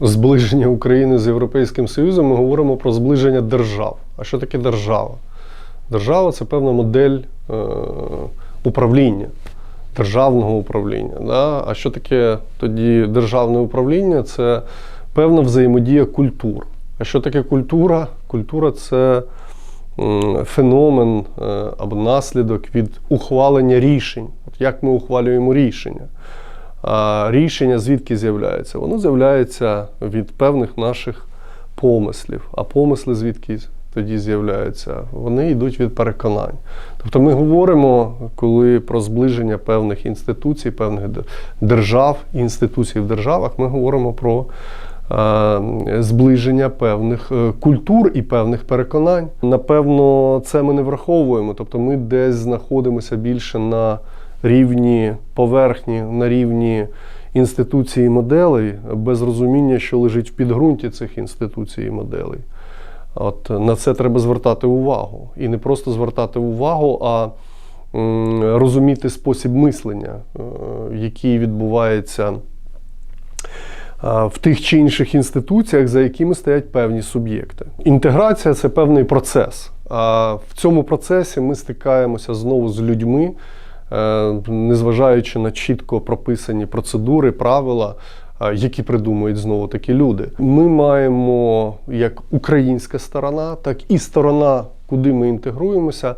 зближення України з Європейським Союзом, ми говоримо про зближення держав. А що таке держава? Держава це певна модель е, управління, державного управління. Да? А що таке тоді державне управління? Це певна взаємодія культур. А що таке культура? Культура це феномен е, або наслідок від ухвалення рішень. От як ми ухвалюємо рішення? Рішення звідки з'являється? Воно з'являється від певних наших помислів. А помисли звідки тоді з'являються? Вони йдуть від переконань. Тобто ми говоримо, коли про зближення певних інституцій, певних держав, інституцій в державах, ми говоримо про е, зближення певних е, культур і певних переконань. Напевно, це ми не враховуємо. Тобто ми десь знаходимося більше на рівні поверхні, на рівні інституції моделей, без розуміння, що лежить в підґрунті цих інституцій і моделей. От на це треба звертати увагу. І не просто звертати увагу, а розуміти спосіб мислення, е, який відбувається а, в тих чи інших інституціях, за якими стоять певні суб'єкти. Інтеграція це певний процес. А в цьому процесі ми стикаємося знову з людьми, е, незважаючи на чітко прописані процедури, правила. Які придумують знову такі люди. Ми маємо як українська сторона, так і сторона, куди ми інтегруємося.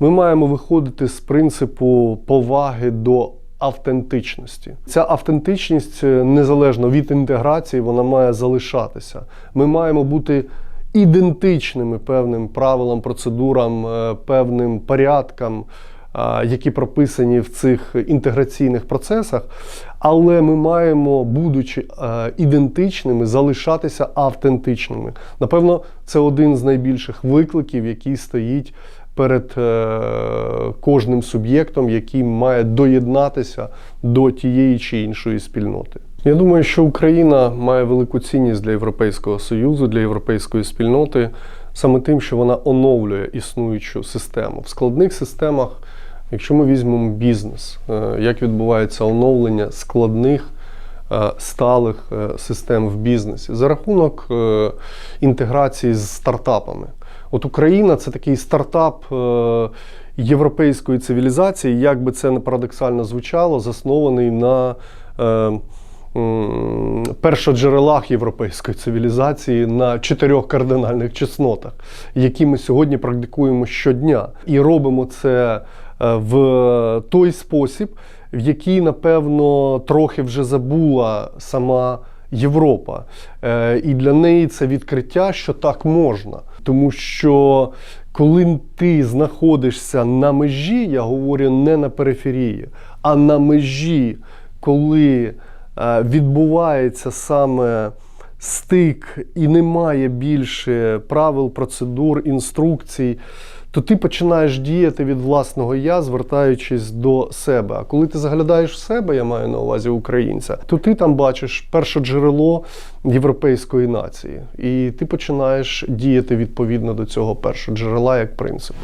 Ми маємо виходити з принципу поваги до автентичності. Ця автентичність е, незалежно від інтеграції, вона має залишатися. Ми маємо бути ідентичними певним правилам, процедурам, е, певним порядкам, які прописані в цих інтеграційних процесах. Але ми маємо, будучи е, ідентичними, залишатися автентичними. Напевно, це один з найбільших викликів, який стоїть перед е, кожним суб'єктом, який має доєднатися до тієї чи іншої спільноти. Я думаю, що Україна має велику цінність для Європейського Союзу, для європейської спільноти, саме тим, що вона оновлює існуючу систему. В складних системах, якщо ми візьмемо бізнес, е, як відбувається оновлення складних е, сталих е, систем в бізнесі за рахунок інтеграції з стартапами. От Україна це такий стартап європейської цивілізації, як би це не парадоксально звучало, заснований на першоджерелах європейської цивілізації на чотирьох кардинальних чеснотах, які ми сьогодні практикуємо щодня. І робимо це е, в той спосіб, в який, напевно, трохи вже забула сама Європа. Е, І для неї це відкриття, що так можна. Тому що коли ти знаходишся на межі, я говорю не на периферії, а на межі, коли відбувається саме стик і немає більше правил, процедур, інструкцій, то ти починаєш діяти від власного я, звертаючись до себе. А коли ти заглядаєш в себе, я маю на увазі українця, то ти там бачиш перше джерело європейської нації, і ти починаєш діяти відповідно до цього першого джерела як принципу.